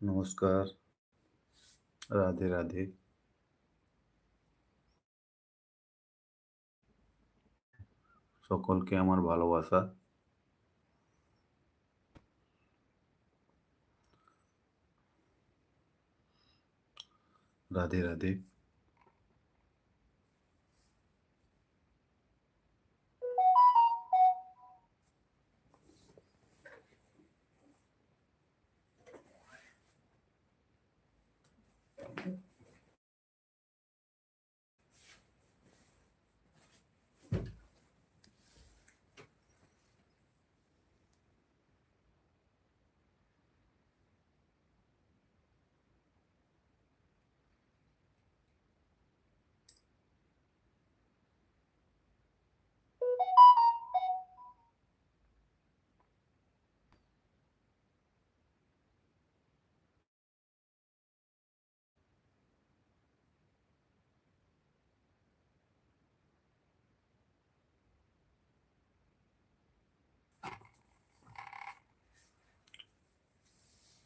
নমস্কার। রাধে, রাধে। সকলকে আমার ভালোবাসা। রাধে, রাধে।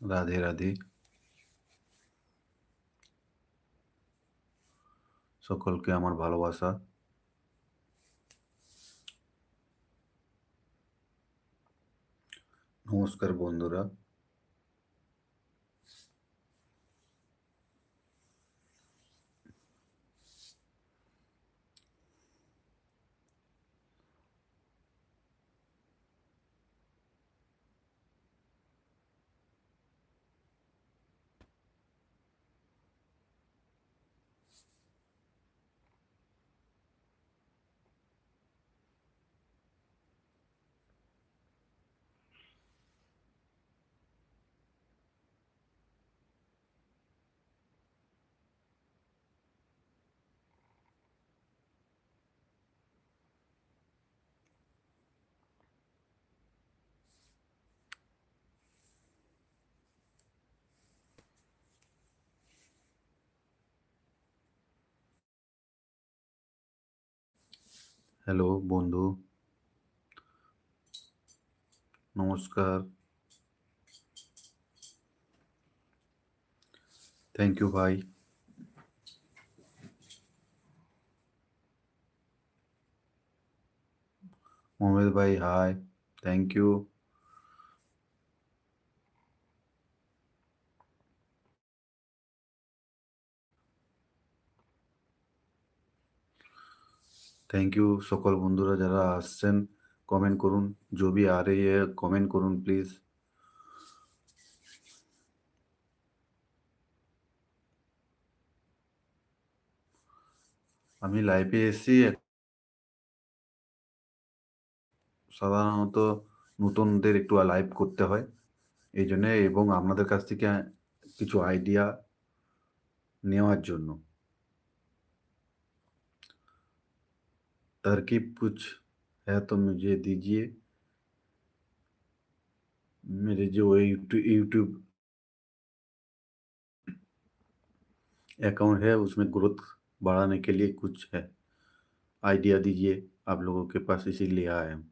রাধে, রাধে। সকলকে আমার ভালোবাসা। নমস্কার বন্ধুরা। হ্যালো বন্ধু। নমস্কার। থ্যাংক ইউ ভাই। মোহাম্মদ ভাই hi. Thank you. Thank you সকল বন্ধুরা যারা আসছেন কমেন্ট করুন। জবি আর এ কমেন্ট করুন প্লিজ আমি লাইভে এসছি সাধারণত নতুনদের একটু লাইভ করতে হয়। এই জন্যে এবং আপনাদের কাছ থেকে কিছু আইডিয়া নেওয়ার জন্য। तरकीब कुछ है तो मुझे दीजिए। मेरे जो यूट्यूब अकाउंट है, उसमें ग्रोथ बढ़ाने के लिए कुछ है। आइडिया दीजिए, आप लोगों के पास इसीलिए आए हम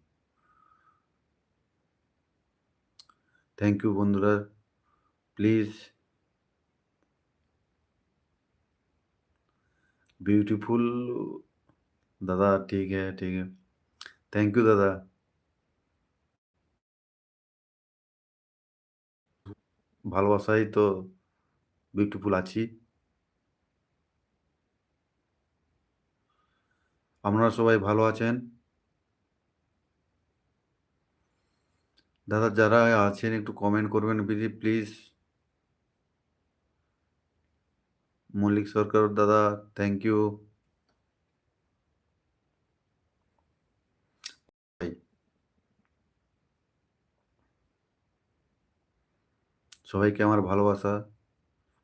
थैंक यू बंधुरा। प्लीज़ ब्यूटीफुल दादा ठीक है, ठीक है। थैंक यू दादा। ভালোবাসায় তো বিউটিফুল আছি। আপনারা সবাই ভালো আছেন? দাদা যারা আছেন একটু কমেন্ট করবেন প্লি প্লিজ। মল্লিক সরকার দাদা থ্যাংক ইউ। সবাইকে আমার ভালোবাসা।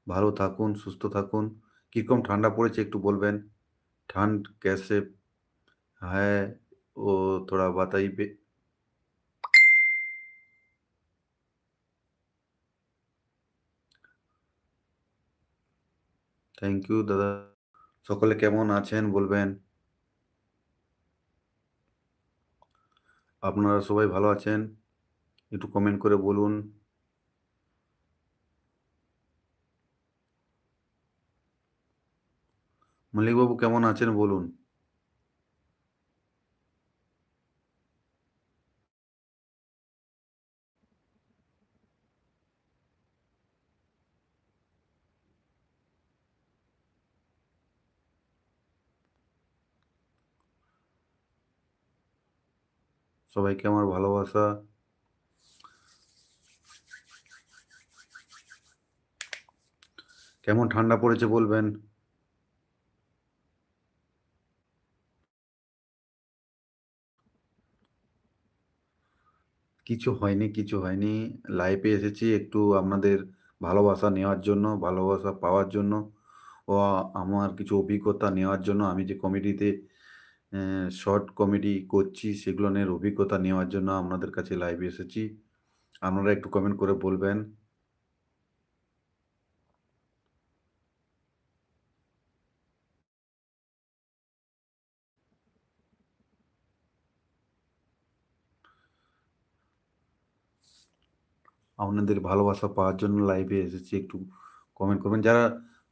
ভালো থাকুন, সুস্থ থাকুন। কিরকম ঠান্ডা পড়েছে একটু বলবেন? ठंड कैसे है वो थोड़ा बताइए? থ্যাংক ইউ দাদা। সকলে কেমন আছেন বলবেন? আপনারা সবাই ভালো আছেন? একটু কমেন্ট করে বলুন। মল্লিকবাবু কেমন আছেন বলুন। সবাইকে আমার ভালোবাসা। কেমন ঠান্ডা পড়েছে বলবেন? কিছু হয়নি কিছু হয়নি। লাইফে এসেছি একটু আপনাদের ভালোবাসা নেওয়ার জন্য, ভালোবাসা পাওয়ার জন্য ও আমার কিছু অভিজ্ঞতা নেওয়ার জন্য। আমি যে কমেডিতে শর্ট কমেডি করছি সেগুলো নিয়ে অভিজ্ঞতা নেওয়ার জন্য আপনাদের কাছে লাইভে এসেছি। আপনারা একটু কমেন্ট করে বলবেন। আপনাদের ভালোবাসা পাওয়ার জন্য লাইভে এসেছি, একটু কমেন্ট করবেন। যারা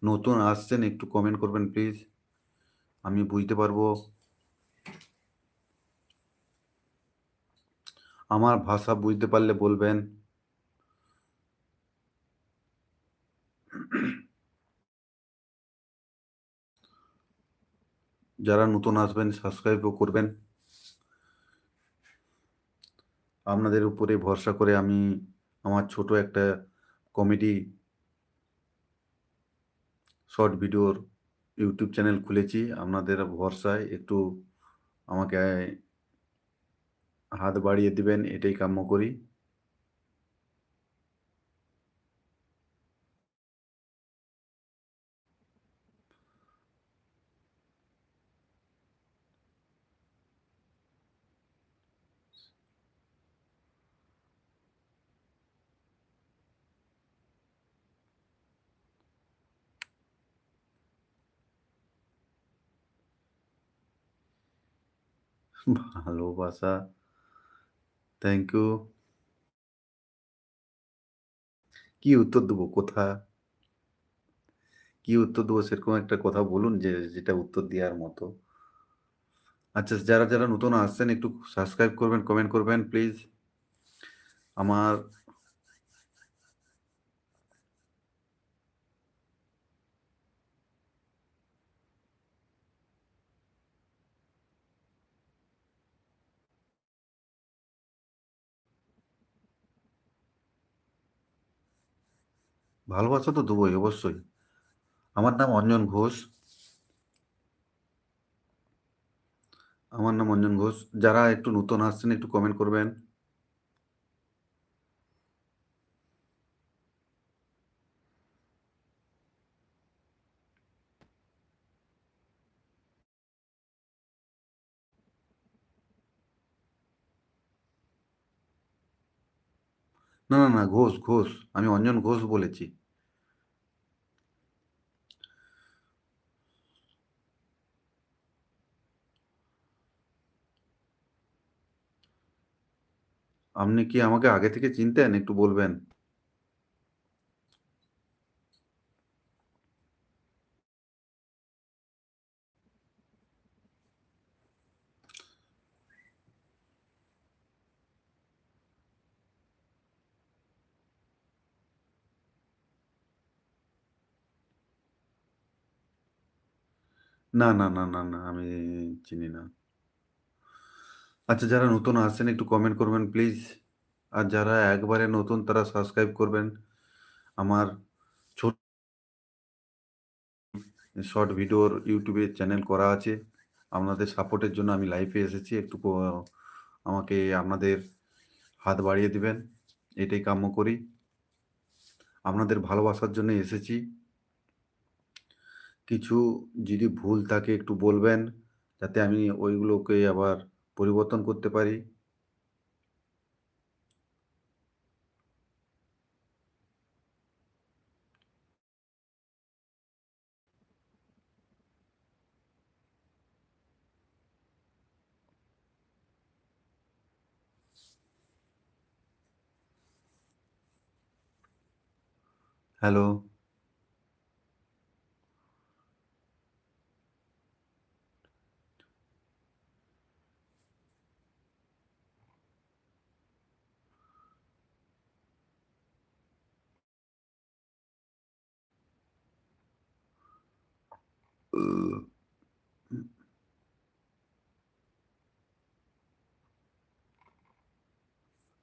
নতুন আসছেন, একটু কমেন্ট করবেন প্লিজ আমি বুঝতে পারব। আমার ভাষা বুঝতে পারলে বলবেন। যারা নতুন আসবেন সাবস্ক্রাইবও করবেন। আপনাদের উপরে ভরসা করে আমি আমার ছোট একটা কমেডি শর্ট ভিডিওর ইউটিউব চ্যানেল খুলেছি। আপনাদের ভরসায় একটু আমাকে হাত বাড়িয়ে দিবেন, এটাই কাম্য করি। ভালোবাসা। থ্যাংক ইউ কি উত্তর দেবো? কোথা কি উত্তর দেবো? সেরকম একটা কথা বলুন যে, যেটা উত্তর দেওয়ার মতো। আচ্ছা যারা যারা নতুন আসছেন, একটু সাবস্ক্রাইব করবেন কমেন্ট করবেন প্লিজ আমার ভালোবাসা তো দেবোই, অবশ্যই। আমার নাম অঞ্জন ঘোষ। আমার নাম অঞ্জন ঘোষ। যারা একটু নতুন আসছেন, একটু কমেন্ট করবেন। না না না, ঘোষ ঘোষ। আমি অঞ্জন ঘোষ বলেছি। আপনি কি আমাকে আগে থেকে চিনতেন? একটু বলবেন। না না না না না, আমি চিনি না। আচ্ছা যারা নতুন আসছেন একটু কমেন্ট করবেন প্লিজ আর যারা একবারে নতুন তারা সাবস্ক্রাইব করবেন। আমার ছোট শর্ট ভিডিওর ইউটিউবে চ্যানেল করা আছে। আপনাদের সাপোর্টের জন্য আমি লাইভে এসেছি। একটু আমাকে আপনাদের হাত বাড়িয়ে দিবেন। এটাই কাম্য করি। আপনাদের ভালোবাসার জন্য এসেছি। কিছু যদি ভুল থাকে একটু বলবেন যাতে আমি ওইগুলোকে আবার পরিবর্তন করতে পারি। হ্যালো?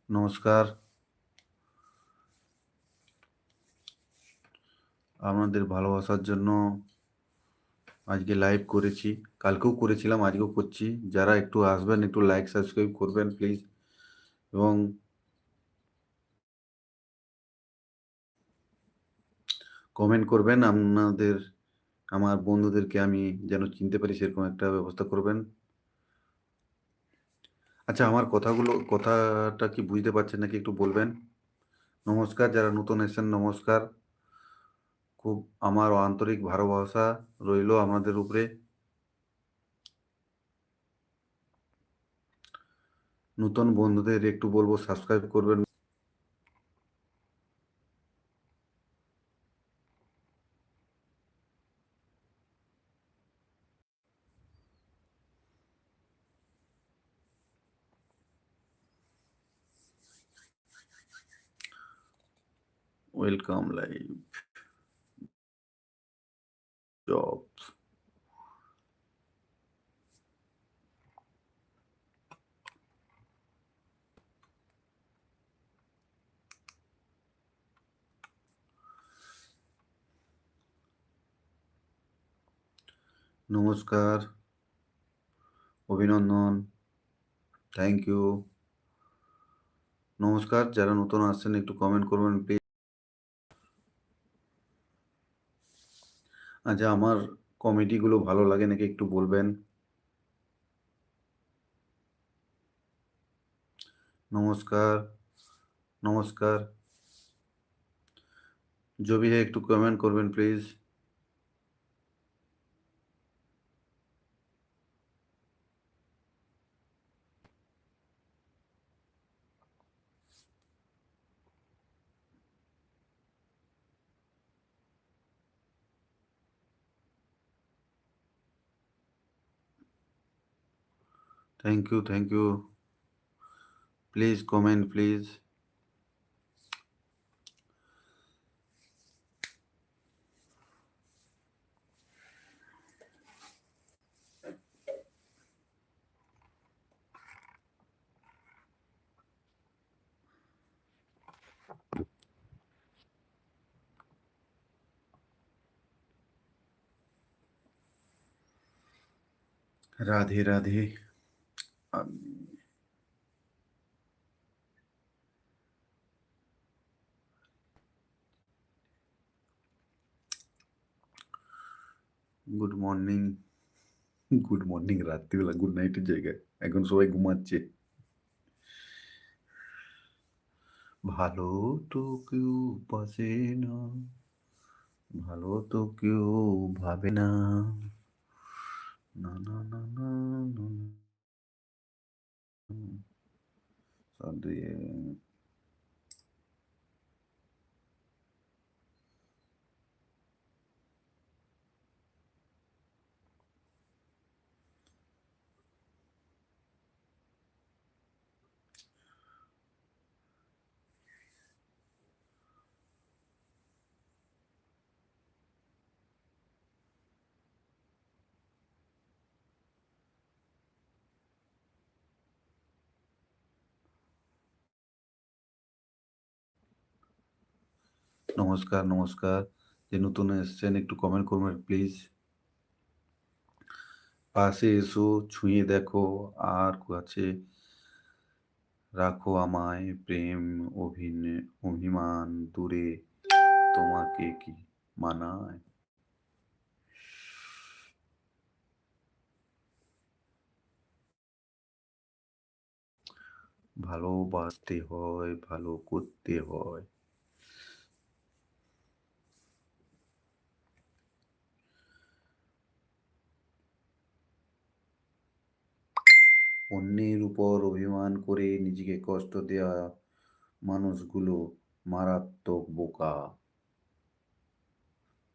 নমস্কার। আপনাদের ভালোবাসার জন্য আজকে লাইভ করেছি। কালকেও করেছিলাম, আজকেও করছি। যারা একটু আসবেন, একটু লাইক সাবস্ক্রাইব করবেন প্লিজ এবং কমেন্ট করবেন, আপনাদের আমার বন্ধুদেরকে আমি যেন চিনতে পারি, সেরকম একটা ব্যবস্থা করবেন? আচ্ছা আমার কথাগুলো, কথাটা কি বুঝতে পারছেন নাকি একটু বলবেন? নমস্কার, যারা নতুন এসেছেন, নমস্কার। খুব আমার আন্তরিক ভালোবাসা রইল আমাদের উপরে। নতুন বন্ধুদের একটু বলব, সাবস্ক্রাইব করবেন। Welcome live. জবস। নমস্কার। অভিনন্দন। থ্যাংক ইউ নমস্কার, যারা নতুন আসছেন, একটু কমেন্ট করবেন প্লিজ আচ্ছা আমার কমেডিগুলো ভালো লাগে নাকি একটু বলবেন? নমস্কার নমস্কার। যদি একটু কমেন্ট করবেন please thank you thank you. Please comment please. Radhe Radhe good morning good morning রাত্রিবেলা গুড নাইটের জায়গায়। এখন সবাই ঘুমাচ্ছে। ভালো তো কেউ বাসে না। ভালো তো কেউ ভাবে না না না না না না। 嗯ん。そ。নমস্কার নমস্কার। যে নতুন এসছেন, একটু কমেন্ট করবেন প্লিজ পাশে এসো, ছুঁয়ে দেখো, আর আছে, রাখো আমায় প্রেম অভিনয় অভিমান দূরে, তোমাকে কি মানায়? ভালোবাসতে হয়, ভালো করতে হয়। অন্যের উপর অভিমান করে নিজেকে কষ্ট দেওয়া মানুষগুলো মারাত্মক বোকা।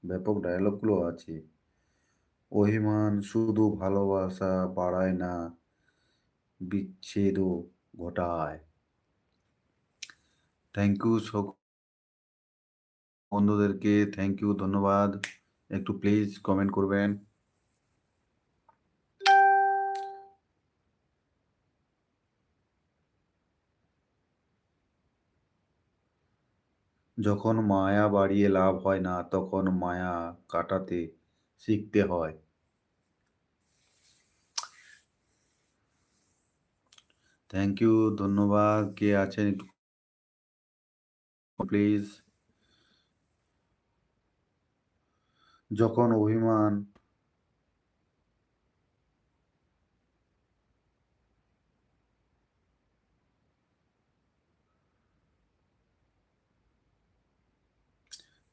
ব্যাপক ডায়লগগুলো আছে। অভিমান শুধু ভালোবাসা বাড়ায় না, বিচ্ছেদও ঘটায়। থ্যাংক ইউ সব বন্ধুদেরকে থ্যাংক ইউ ধন্যবাদ। একটু প্লিজ কমেন্ট করবেন। যখন মায়া বাড়িয়ে লাভ হয় না, তখন মায়া কাটাতে শিখতে হয়। থ্যাংক ইউ ধন্যবাদ। কে আছেন প্লিজ যখন অভিমান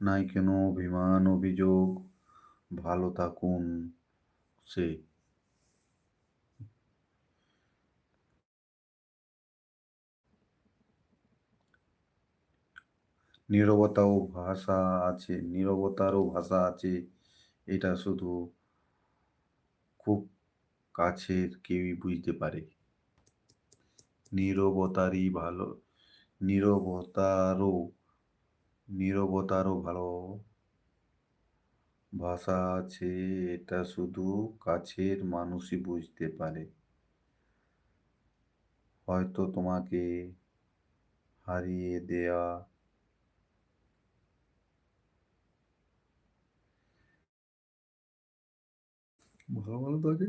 নাই কেন? অভিমান, অভিযোগ, ভালো থাকুন, সে। নীরবতাও ভাষা আছে, নীরবতারও ভাষা আছে। এটা শুধু খুব কাছের কেউই বুঝতে পারে। নীরবতারই ভালো, নীরবতারও নীরবতারও ভালো ভাষা আছে, এটা শুধু কাছের মানুষই বুঝতে পারে। হয়তো তোমাকে হারিয়ে দেয়া ভালো ভালো তো আছে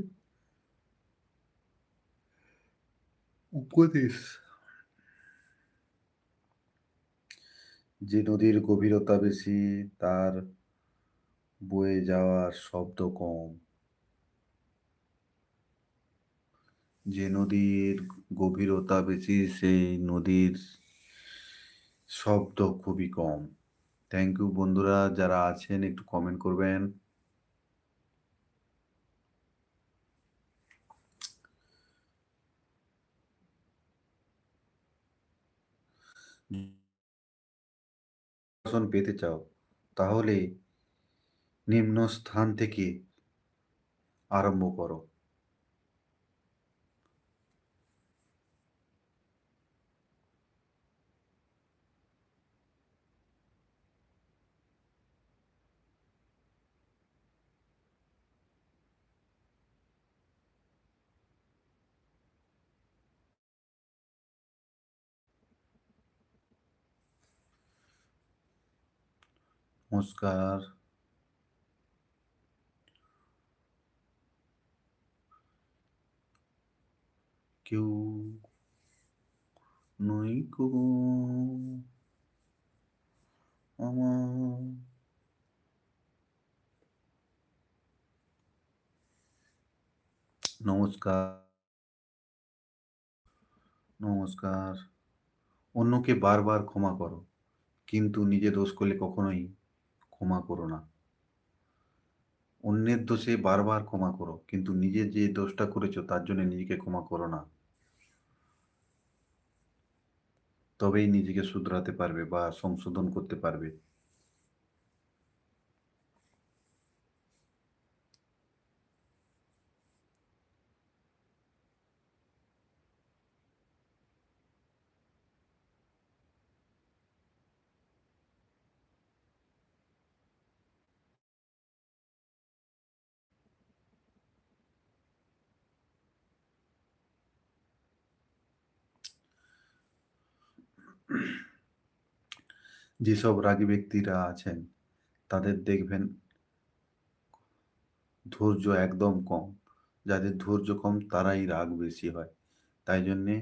উপদেশ। যে নদীর গভীরতা বেশি, তার বয়ে যাওয়ার শব্দ কম। যে নদীর গভীরতা বেশি, সেই নদীর শব্দ খুবই কম। থ্যাংক ইউ বন্ধুরা, যারা আছেন, একটু কমেন্ট করবেন। পেতে চাও তাহলে নিম্ন স্থান থেকে আরম্ভ করো। নমস্কার কেউ নই গো আমার নমস্কার নমস্কার অন্যকে বারবার ক্ষমা করো, কিন্তু নিজে দোষ করলে কখনোই ক্ষমা করো না। অন্যের দোষে বারবার ক্ষমা করো, কিন্তু নিজে যে দোষটা করেছ তার জন্য নিজেকে ক্ষমা করো না। তবেই নিজেকে শুধরাতে পারবে বা সংশোধন করতে পারবে। যেসব রাগী ব্যক্তিরা আছেন, তাদের দেখবেন ধৈর্য একদম কম। যাদের ধৈর্য কম, তারাই রাগ বেশি হয়। তাই জন্যে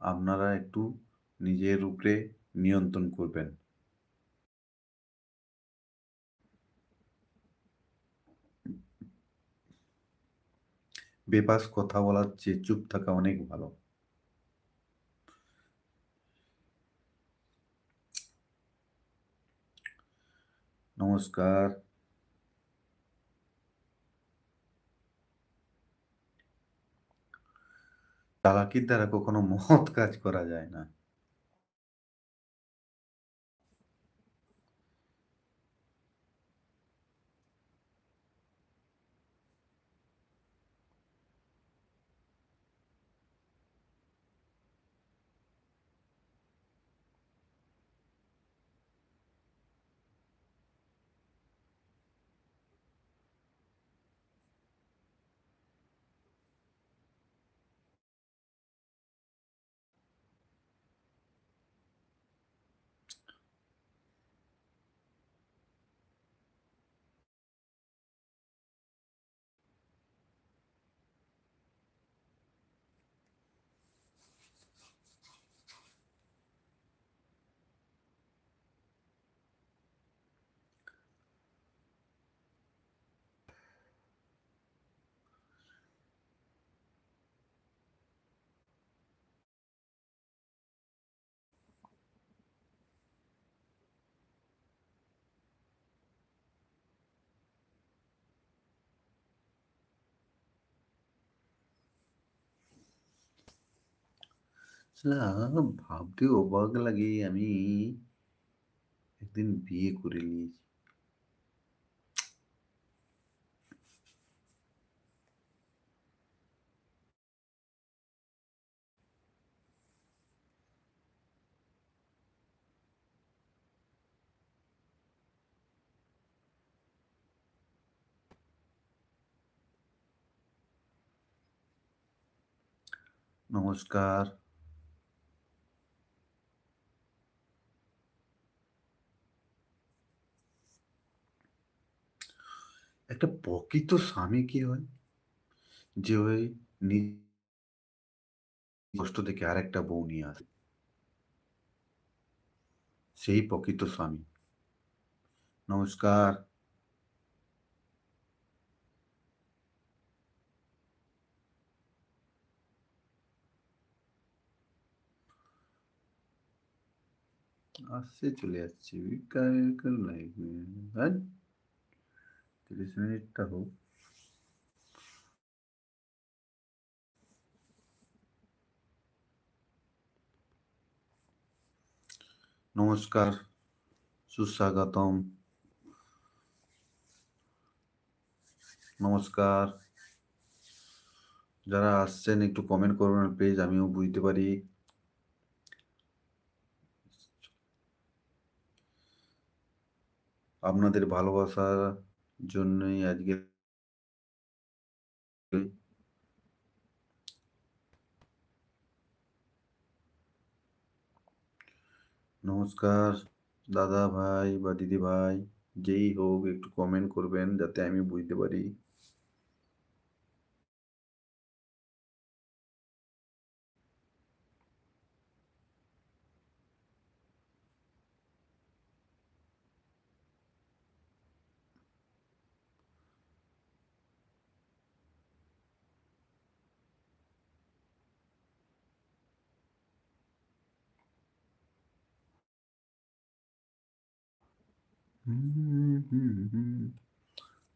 আপনারা একটু নিজের উপরে নিয়ন্ত্রণ করবেন। বেপাস কথা বলার চেয়ে চুপ থাকা অনেক ভালো। নমস্কার। চালাকির দ্বারা কখনো মহৎ কাজ করা যায় না। আচ্ছা ভাবতে অবাক লাগে আমি একদিন বিয়ে করে নিয়েছি। নমস্কার। একটা প্রকৃত স্বামী কি হয়? যে ওই নি কষ্ট থেকে আরেকটা বউ নিয়ে আসে। সেই প্রকৃত স্বামী। নমস্কার। আসছে, চলে যাচ্ছে। কাল ৩০ মিনিটটা হোক। নমস্কার, সুস্বাগতম। নমস্কার। যারা আসছেন একটু কমেন্ট করবেন প্লিজ আমিও বুঝতে পারি। আপনাদের ভালোবাসার জন্যই আজকে নমস্কার, দাদা ভাই বা দিদি ভাই যেই হোক একটু কমেন্ট করবেন যাতে আমি বুঝতে পারি।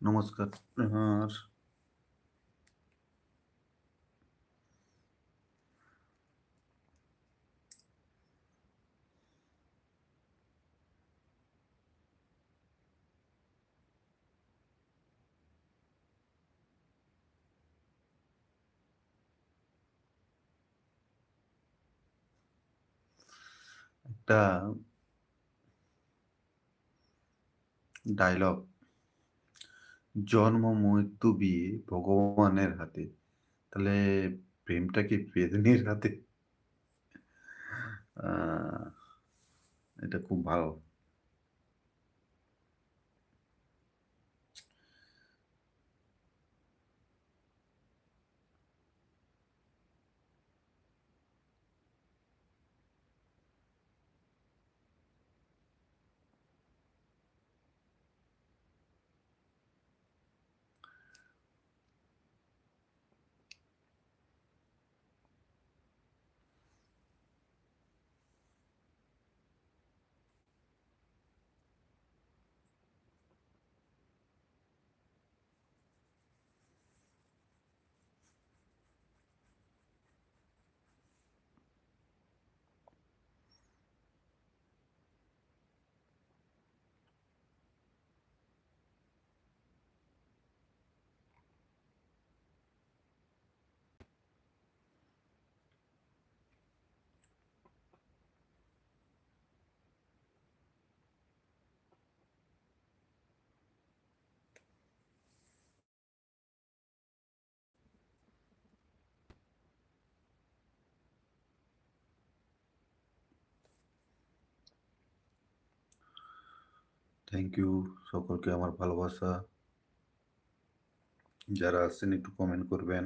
নমস্কার আর একটা ডায়লগ জন্ম মৃত্যু বিয়ে ভগবানের হাতে। তাহলে প্রেমটা কি পেত্নীর হাতে? এটা খুব ভালো। থ্যাংক ইউ সকলকে আমার ভালোবাসা। যারা আসছেন একটু কমেন্ট করবেন।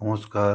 নমস্কার